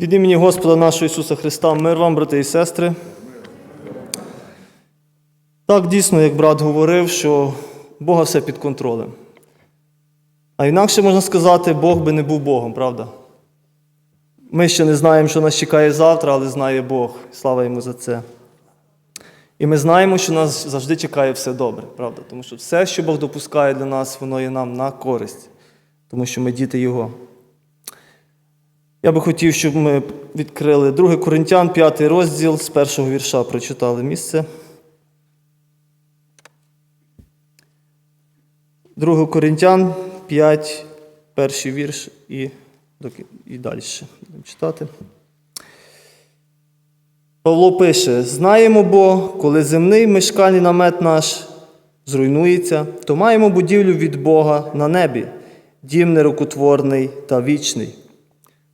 Від імені Господа нашого Ісуса Христа, мир вам, брати і сестри. Так, дійсно, як брат говорив, що Бога все під контролем. А інакше можна сказати, Бог би не був Богом, правда? Ми ще не знаємо, що нас чекає завтра, але знає Бог. Слава йому за це. І ми знаємо, що нас завжди чекає все добре, правда? Тому що все, що Бог допускає для нас, воно є нам на користь, тому що ми діти Його. Я би хотів, щоб ми відкрили 2 Коринтян, 5 розділ з першого вірша прочитали місце. 2 Коринтян 5, перший вірш і, і далі будемо читати. Павло пише: Знаємо бо, коли земний мешкальний намет наш зруйнується, то маємо будівлю від Бога на небі, дім нерукотворний та вічний.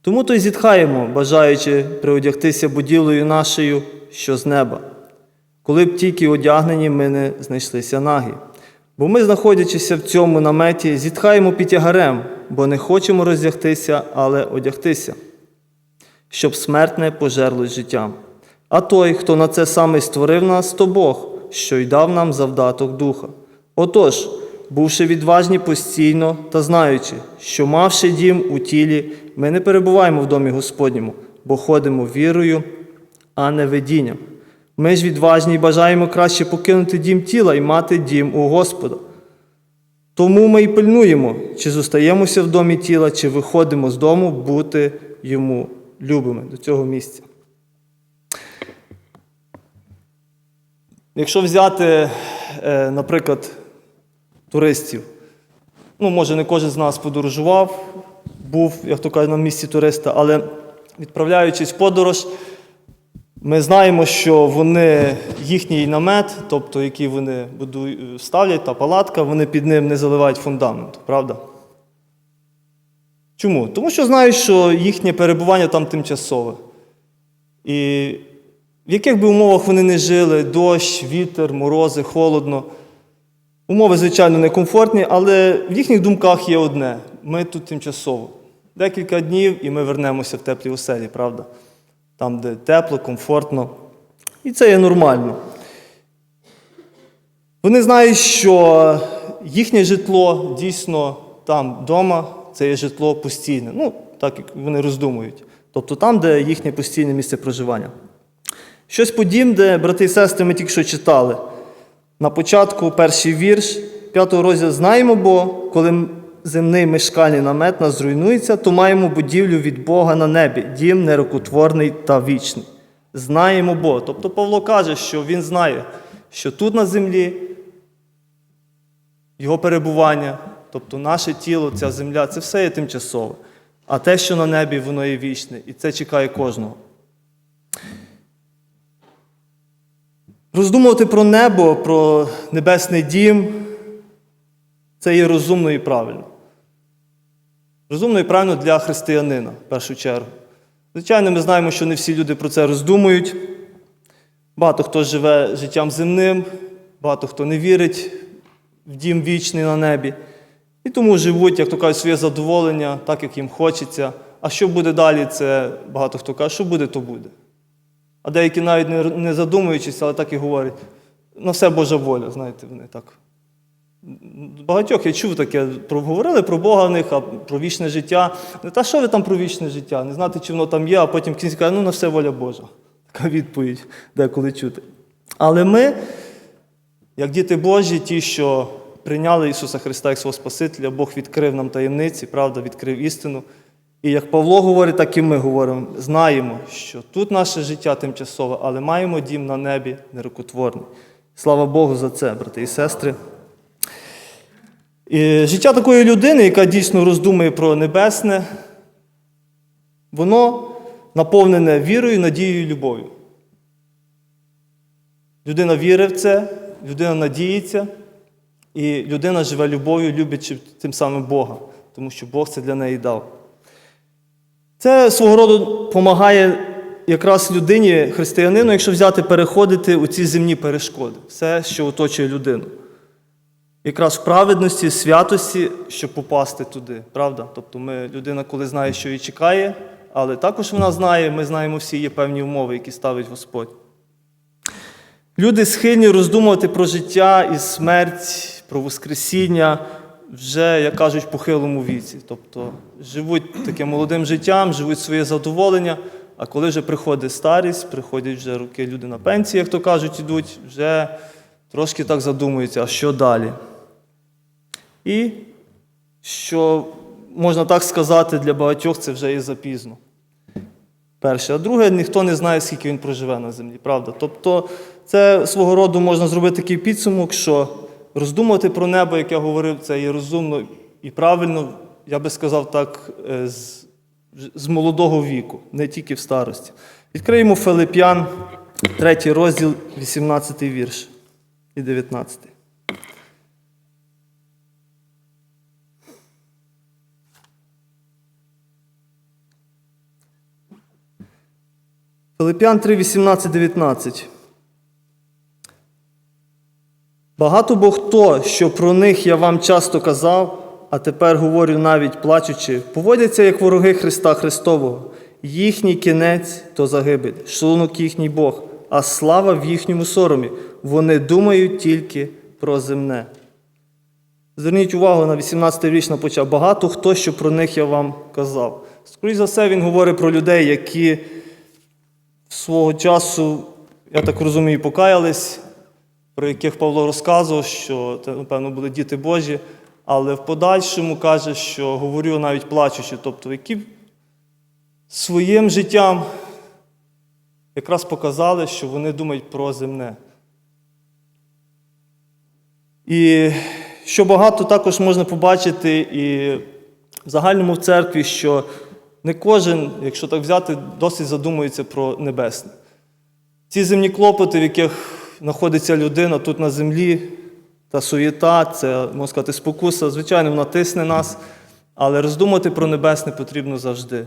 Тому то й зітхаємо, бажаючи приодягтися будівлею нашою, що з неба, коли б тільки одягнені ми не знайшлися нагі. Бо ми, знаходячися в цьому наметі, зітхаємо під тягарем, бо не хочемо роздягтися, але одягтися, щоб смертне пожерлось життям. А той, хто на це саме створив нас, то Бог, що й дав нам завдаток духа. Отож, бувши відважні постійно та знаючи, що мавши дім у тілі, ми не перебуваємо в домі Господньому, бо ходимо вірою, а не видінням. Ми ж відважні і бажаємо краще покинути дім тіла і мати дім у Господа. Тому ми й пильнуємо, чи зостаємося в домі тіла, чи виходимо з дому бути йому любими до цього місця. Якщо взяти, е, наприклад, туристів, ну, може, не кожен з нас подорожував, був, як то кажуть, на місці туриста, але відправляючись в подорож, ми знаємо, що вони, їхній намет, тобто який вони будують, ставлять, та палатка, вони під ним не заливають фундамент, правда? Чому? Тому що знають, що їхнє перебування там тимчасове. І в яких би умовах вони не жили, дощ, вітер, морози, холодно. Умови, звичайно, некомфортні, але в їхніх думках є одне: ми тут тимчасово. Декілька днів і ми вернемося в теплі оселі, правда? Там, де тепло, комфортно. І це є нормально. Вони знають, що їхнє житло дійсно там вдома, це є житло постійне. Ну, так як вони роздумують. Тобто там, де їхнє постійне місце проживання. Щось подібне, брати і сестри, ми тільки що читали. На початку перший вірш, п'ятого розділу знаємо, бо коли земний мешкальний намет нас зруйнується, то маємо будівлю від Бога на небі, дім нерокотворний та вічний. Знаємо бо. Тобто Павло каже, що він знає, що тут на землі його перебування, тобто наше тіло, ця земля, це все є тимчасове. А те, що на небі, воно є вічне, і це чекає кожного. Роздумувати про небо, про небесний дім це є розумно і правильно. Розумно і правильно для християнина, в першу чергу. Звичайно, ми знаємо, що не всі люди про це роздумують. Багато хто живе життям земним, багато хто не вірить в дім вічний на небі. І тому живуть, як то кажуть, своє задоволення, так, як їм хочеться. А що буде далі, це багато хто каже, що буде, то буде. А деякі навіть не, не задумуючись, але так і говорять. На все Божа воля, знаєте, вони так. Багатьох я чув таке, говорили про Бога в них, а про вічне життя. Та що ви там про вічне життя? Не знати, чи воно там є, а потім кінці кажуть, ну на все воля Божа. Така відповідь деколи чути. Але ми, як діти Божі, ті, що прийняли Ісуса Христа як свого Спасителя, Бог відкрив нам таємниці, правда, відкрив істину. І як Павло говорить, так і ми говоримо, знаємо, що тут наше життя тимчасове, але маємо дім на небі нерукотворний. Слава Богу за це, брати і сестри. І життя такої людини, яка дійсно роздумує про небесне, воно наповнене вірою, надією і любов'ю. Людина вірить в це, людина надіється, і людина живе любов'ю, люблячи тим самим Бога, тому що Бог це для неї дав. Це свого роду допомагає якраз людині, християнину, якщо взяти, переходити у ці земні перешкоди, все, що оточує людину. Якраз в праведності, святості, щоб попасти туди, правда? Тобто ми, людина, коли знає, що її чекає, але також вона знає, ми знаємо всі є певні умови, які ставить Господь. Люди схильні роздумувати про життя і смерть, про Воскресіння вже, як кажуть, в похилому віці. Тобто живуть таким молодим життям, живуть своє задоволення, а коли вже приходить старість, приходять вже роки люди на пенсії, як то кажуть, ідуть, вже трошки так задумуються, а що далі? І що, можна так сказати, для багатьох це вже є запізно. Перше. А друге, ніхто не знає, скільки він проживе на землі, правда? Тобто, це свого роду можна зробити такий підсумок, що роздумувати про небо, як я говорив, це є розумно і правильно, я би сказав так, е, з, з молодого віку, не тільки в старості. Відкриємо Филип'ян, 3 розділ, 18 вірш і 19. Филип'ян 3, 18, 19. Багато бо хто, що про них я вам часто казав, а тепер говорю навіть плачучи, поводяться як вороги Христа Христового. Їхній кінець то загибель, шлунок їхній Бог, а слава в їхньому соромі. Вони думають тільки про земне. Зверніть увагу на 18 річ на почав. Багато хто, що про них я вам казав. Скоріше за все, він говорить про людей, які свого часу, я так розумію, покаялись, про яких Павло розказував, що це, напевно, були діти Божі, але в подальшому каже, що говорю навіть плачучи, тобто, які своїм життям якраз показали, що вони думають про земне. І що багато також можна побачити і в загальному в церкві, що не кожен, якщо так взяти, досить задумується про небесне. Ці земні клопоти, в яких знаходиться людина тут на землі, та суєта, це, можна сказати, спокуса, звичайно, вона тисне нас, але роздумати про небесне потрібно завжди.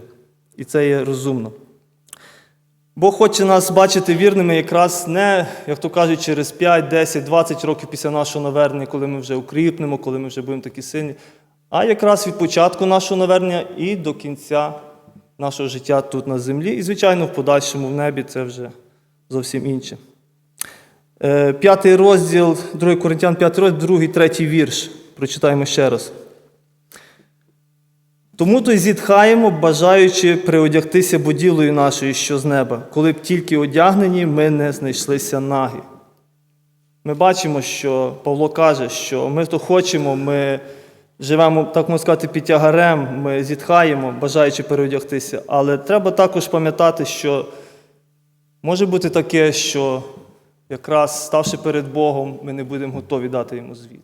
І це є розумно. Бог хоче нас бачити вірними якраз не, як то кажуть, через 5, 10, 20 років після нашого навернення, коли ми вже укріпнемо, коли ми вже будемо такі сильні, а якраз від початку нашого навернення і до кінця нашого життя тут на землі. І, звичайно, в подальшому в небі це вже зовсім інше. Е, П'ятий розділ, 2 Коринтян, 5 розділ, другий, третій вірш. Прочитаємо ще раз. Тому то й зітхаємо, бажаючи приодягтися будівлею нашою, що з неба, коли б тільки одягнені, ми не знайшлися нагі. Ми бачимо, що Павло каже, що ми то хочемо, ми живемо, так можна сказати, під тягарем, ми зітхаємо, бажаючи переодягтися. Але треба також пам'ятати, що може бути таке, що якраз ставши перед Богом, ми не будемо готові дати йому звіт.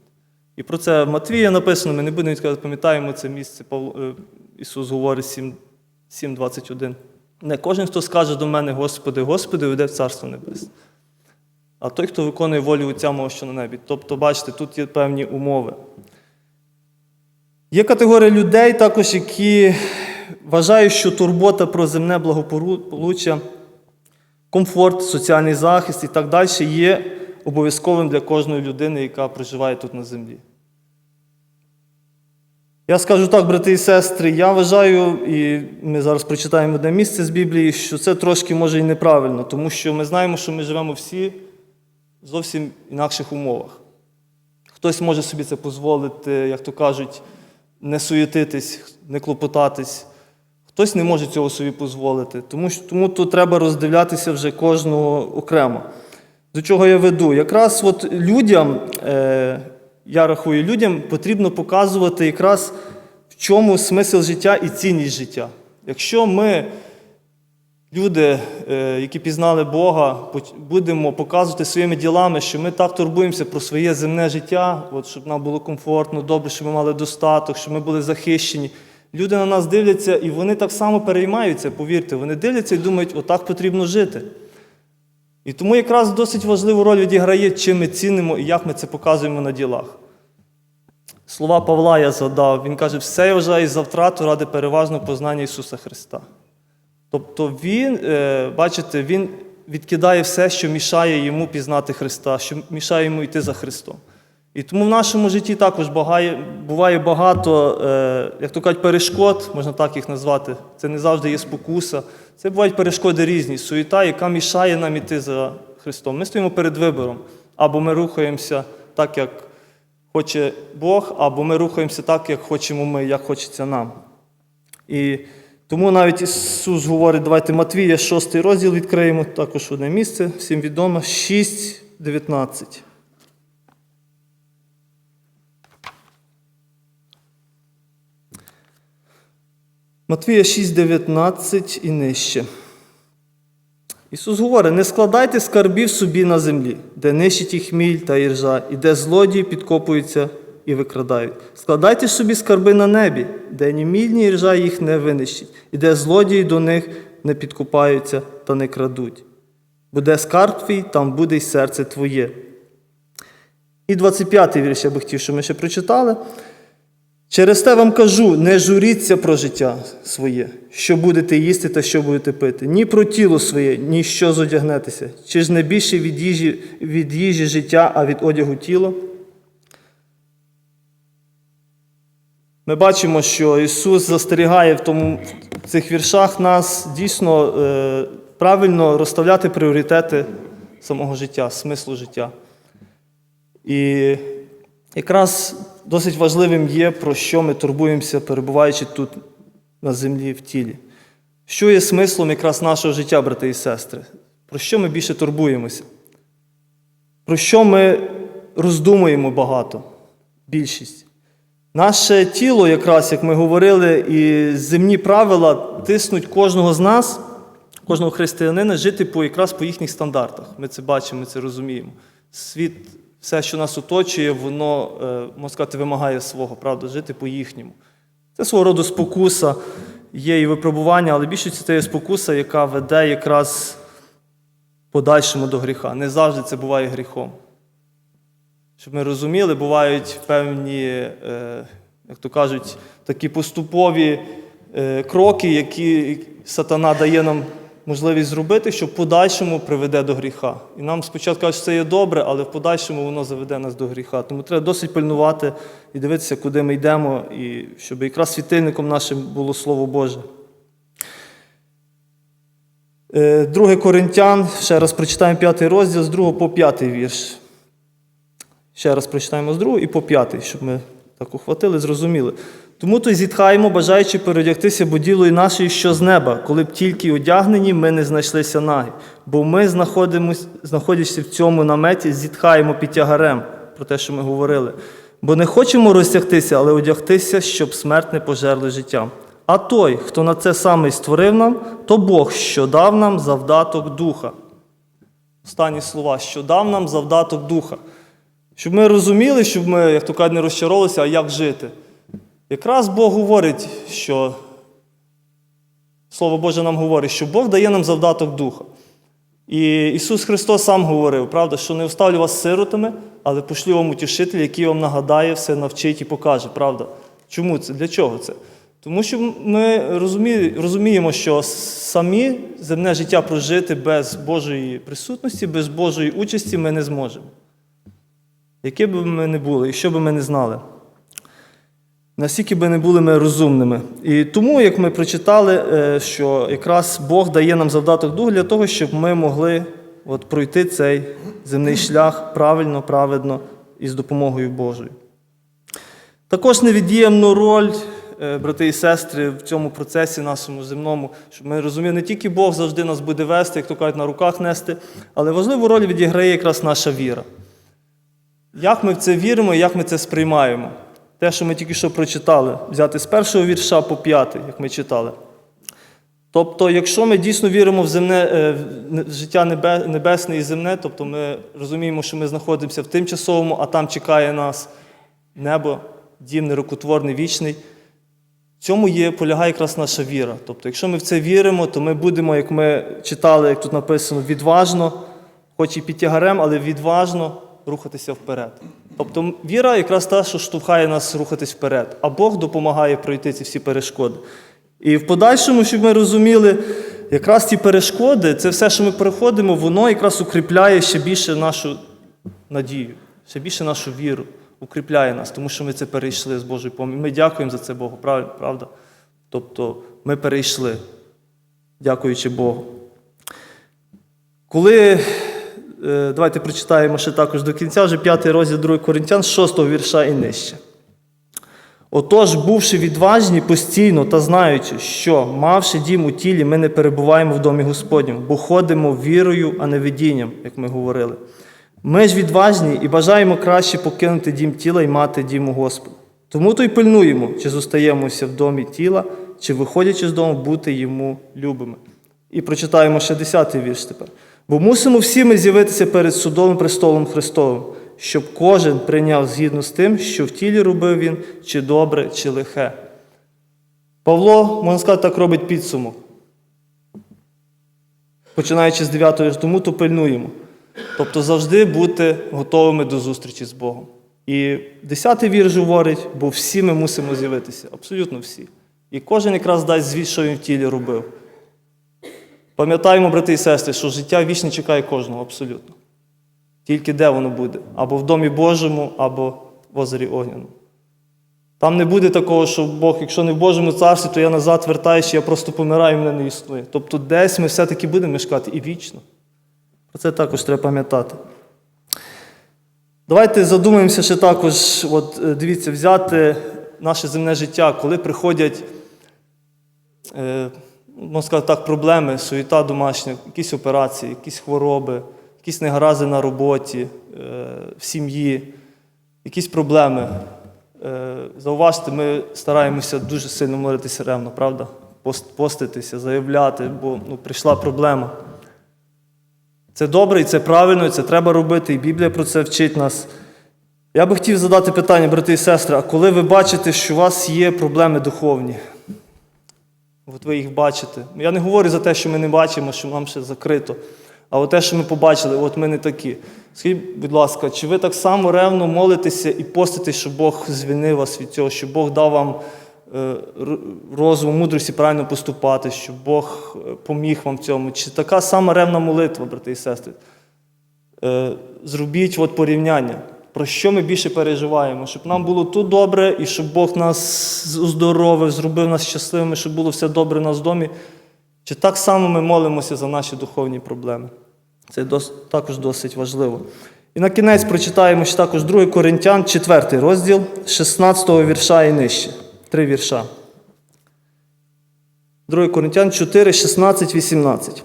І про це в Матвія написано, ми не будемо відказати, пам'ятаємо це місце, Павло, е, Ісус говорить 7,21. Не кожен, хто скаже до мене, Господи, Господи, веде в Царство Небесне. А той, хто виконує волю Отця мого, що на небі. Тобто, бачите, тут є певні умови. Є категорія людей також, які вважають, що турбота про земне благополуччя, комфорт, соціальний захист і так далі є обов'язковим для кожної людини, яка проживає тут на землі. Я скажу так, брати і сестри, я вважаю, і ми зараз прочитаємо одне місце з Біблії, що це трошки може і неправильно, тому що ми знаємо, що ми живемо всі в зовсім інакших умовах. Хтось може собі це дозволити, як то кажуть, не суєтитись, не клопотатись. Хтось не може цього собі дозволити. Тому, тому тут треба роздивлятися вже кожного окремо. До чого я веду? Якраз от людям, е, я рахую, людям потрібно показувати якраз в чому смисл життя і цінність життя. Якщо ми, люди, е, які пізнали Бога, будемо показувати своїми ділами, що ми так турбуємося про своє земне життя, от, щоб нам було комфортно, добре, щоб ми мали достаток, щоб ми були захищені. Люди на нас дивляться, і вони так само переймаються, повірте, вони дивляться і думають, отак потрібно жити. І тому якраз досить важливу роль відіграє, чим ми цінимо і як ми це показуємо на ділах. Слова Павла я згадав, він каже, все я вважаю за втрату ради переважного познання Ісуса Христа. Тобто Він, е, бачите, Він відкидає все, що мішає йому пізнати Христа, що мішає йому йти за Христом. І тому в нашому житті також багає, буває багато, е, як то кажуть, перешкод, можна так їх назвати. Це не завжди є спокуса. Це бувають перешкоди різні, суєта, яка мішає нам іти за Христом. Ми стоїмо перед вибором. Або ми рухаємося так, як хоче Бог, або ми рухаємося так, як хочемо ми, як хочеться нам. І тому навіть Ісус говорить, давайте Матвія, 6 розділ відкриємо, також одне місце, всім відомо, 6, 19. Матвія 6,19 і нижче. Ісус говорить: не складайте скарбів собі на землі, де нищить і хміль та іржа, і де злодії підкопуються і викрадають. Складайте собі скарби на небі, де ні міль, ні іржа їх не винищить, і де злодії до них не підкопаються та не крадуть. Буде скарб твій, там буде й серце твоє. І 25-й вірш я би хотів, щоб ми ще прочитали. Через те вам кажу, не журіться про життя своє, що будете їсти та що будете пити, ні про тіло своє, ні що зодягнетеся, чи ж не більше від їжі, від їжі життя, а від одягу тіло. Ми бачимо, що Ісус застерігає в, тому, в цих віршах нас дійсно е, правильно розставляти пріоритети самого життя, смислу життя. І якраз досить важливим є, про що ми турбуємося, перебуваючи тут на землі в тілі. Що є смислом якраз нашого життя, брати і сестри? Про що ми більше турбуємося? Про що ми роздумуємо багато? Більшість. Наше тіло, якраз, як ми говорили, і земні правила тиснуть кожного з нас, кожного християнина, жити по, якраз по їхніх стандартах. Ми це бачимо, ми це розуміємо. Світ, все, що нас оточує, воно, е, можна сказати, вимагає свого, правда, жити по їхньому. Це свого роду спокуса, є і випробування, але більшості це є спокуса, яка веде якраз подальшому до гріха. Не завжди це буває гріхом. Щоб ми розуміли, бувають певні, е, як то кажуть, такі поступові е, кроки, які сатана дає нам можливість зробити, що в подальшому приведе до гріха. І нам спочатку кажуть, що це є добре, але в подальшому воно заведе нас до гріха. Тому треба досить пильнувати і дивитися, куди ми йдемо, і щоб якраз світильником нашим було Слово Боже. Е, Друге Коринтян, ще раз прочитаємо п'ятий розділ з 2 по п'ятий вірш. Ще раз прочитаємо з другого і по п'ятий, щоб ми так ухватили, зрозуміли. Тому то й зітхаємо, бажаючи переодягтися, бо діло і наше, що з неба, коли б тільки одягнені, ми не знайшлися наги. Бо ми, знаходячись в цьому наметі, зітхаємо під тягарем, про те, що ми говорили. Бо не хочемо розтягтися, але одягтися, щоб смерть не пожерли життям. А той, хто на це саме створив нам, то Бог, що дав нам завдаток духа. Останні слова, що дав нам завдаток духа. Щоб ми розуміли, щоб ми, як то кажуть, не розчарувалися, а як жити. Якраз Бог говорить, що Слово Боже нам говорить, що Бог дає нам завдаток духа. І Ісус Христос сам говорив, правда, що не оставлю вас сиротами, але пошлю вам утішителя, який вам нагадає, все навчить і покаже, правда? Чому це? Для чого це? Тому що ми розуміємо, що самі земне життя прожити без Божої присутності, без Божої участі ми не зможемо. Які б ми не були, і що б ми не знали. Наскільки би не були ми розумними. І тому, як ми прочитали, е, що якраз Бог дає нам завдаток дух для того, щоб ми могли от, пройти цей земний шлях правильно, праведно і з допомогою Божою. Також невід'ємну роль, е, брати і сестри, в цьому процесі нашому земному, щоб ми розуміли, не тільки Бог завжди нас буде вести, як то кажуть, на руках нести, але важливу роль відіграє якраз наша віра. Як ми в це віримо і як ми це сприймаємо? Те, що ми тільки що прочитали, взяти з першого вірша по п'ятий, як ми читали. Тобто, якщо ми дійсно віримо в земне, е, в життя небесне і земне, тобто ми розуміємо, що ми знаходимося в тимчасовому, а там чекає нас небо, дім нерукотворний, вічний. В цьому є, полягає якраз наша віра. Тобто, якщо ми в це віримо, то ми будемо, як ми читали, як тут написано, відважно, хоч і під тягарем, але відважно рухатися вперед. Тобто віра якраз та, що штовхає нас рухатись вперед, а Бог допомагає пройти ці всі перешкоди. І в подальшому, щоб ми розуміли, якраз ці перешкоди, це все, що ми переходимо, воно якраз укріпляє ще більше нашу надію, ще більше нашу віру. укріпляє нас, тому що ми це перейшли з Божою помощью. Ми дякуємо за це Богу, правда? Тобто ми перейшли, дякуючи Богу. Коли, давайте прочитаємо ще також до кінця, вже п'ятий розділ 2 Коринтян, 6 вірша і нижче. Отож, бувши відважні постійно та знаючи, що, мавши дім у тілі, ми не перебуваємо в домі Господньому, бо ходимо вірою, а не видінням, як ми говорили. Ми ж відважні і бажаємо краще покинути дім тіла і мати дім у Господа. Тому то й пильнуємо, чи зостаємося в домі тіла, чи виходячи з дому, бути йому любими. І прочитаємо ще 10-й вірш тепер. Бо мусимо всі ми з'явитися перед судом і престолом Христовим, щоб кожен прийняв згідно з тим, що в тілі робив він, чи добре, чи лихе. Павло, можна сказати, так робить підсумок. Починаючи з 9 вірш, тому то пильнуємо. Тобто завжди бути готовими до зустрічі з Богом. І 10-й вірш говорить, бо всі ми мусимо з'явитися, абсолютно всі. І кожен якраз дасть звіт, що він в тілі робив. Пам'ятаємо, брати і сестри, що життя вічне чекає кожного, абсолютно. Тільки де воно буде? Або в Домі Божому, або в озері Огняному. Там не буде такого, що Бог, якщо не в Божому царстві, то я назад вертаюся, я просто помираю, і мене не існує. Тобто десь ми все-таки будемо мешкати і вічно. Про це також треба пам'ятати. Давайте задумаємося ще також, от е, дивіться, взяти наше земне життя, коли приходять, е, можна сказати так, проблеми, суєта домашня, якісь операції, якісь хвороби, якісь негаразди на роботі, е, в сім'ї, якісь проблеми. Е, Зауважте, ми стараємося дуже сильно молитися ревно, правда? Поститися, заявляти, бо ну, прийшла проблема. Це добре і це правильно, і це треба робити, і Біблія про це вчить нас. Я би хотів задати питання, брати і сестри, а коли ви бачите, що у вас є проблеми духовні, от ви їх бачите. Я не говорю за те, що ми не бачимо, що нам ще закрито. А от те, що ми побачили, от ми не такі. Скажіть, будь ласка, чи ви так само ревно молитеся і поститесь, щоб Бог звільнив вас від цього, щоб Бог дав вам е, розум, мудрості правильно поступати, щоб Бог е, поміг вам в цьому? Чи така сама ревна молитва, брати і сестри? Е, Зробіть от порівняння. Про що ми більше переживаємо? Щоб нам було тут добре, і щоб Бог нас оздоровив, зробив нас щасливими, щоб було все добре у нас в домі. Чи так само ми молимося за наші духовні проблеми? Це також досить важливо. І на кінець прочитаємо ще також 2 Коринтян, 4 розділ, 16 вірша і нижче. Три вірша. 2 Коринтян 4, 16, 18.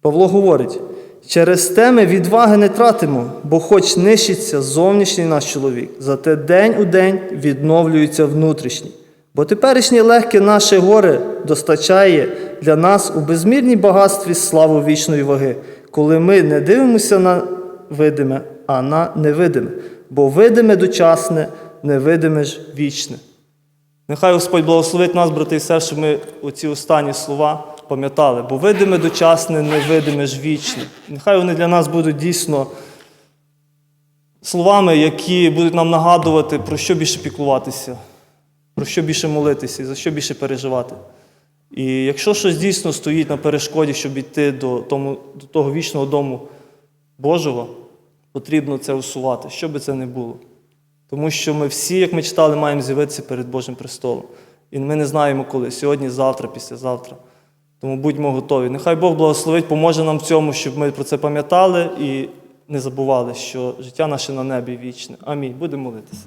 Павло говорить: через те ми відваги не тратимо, бо хоч нищиться зовнішній наш чоловік, зате день у день відновлюється внутрішній. Бо теперішнє легке наше горе достачає для нас у безмірній багатстві славу вічної ваги, коли ми не дивимося на видиме, а на невидиме, бо видиме дочасне, невидиме ж вічне. Нехай Господь благословить нас, брати і сестри, щоб ми оці останні слова пам'ятали, бо видиме дочасне, невидиме ж вічне. Нехай вони для нас будуть дійсно словами, які будуть нам нагадувати, про що більше піклуватися, про що більше молитися за що більше переживати. І якщо щось дійсно стоїть на перешкоді, щоб йти до, тому, до того вічного дому Божого, потрібно це усувати, що би це не було. Тому що ми всі, як ми читали, маємо з'явитися перед Божим престолом. І ми не знаємо коли. Сьогодні, завтра, післязавтра. Тому будьмо готові. Нехай Бог благословить, поможе нам в цьому, щоб ми про це пам'ятали і не забували, що життя наше на небі вічне. Амінь. Будемо молитися.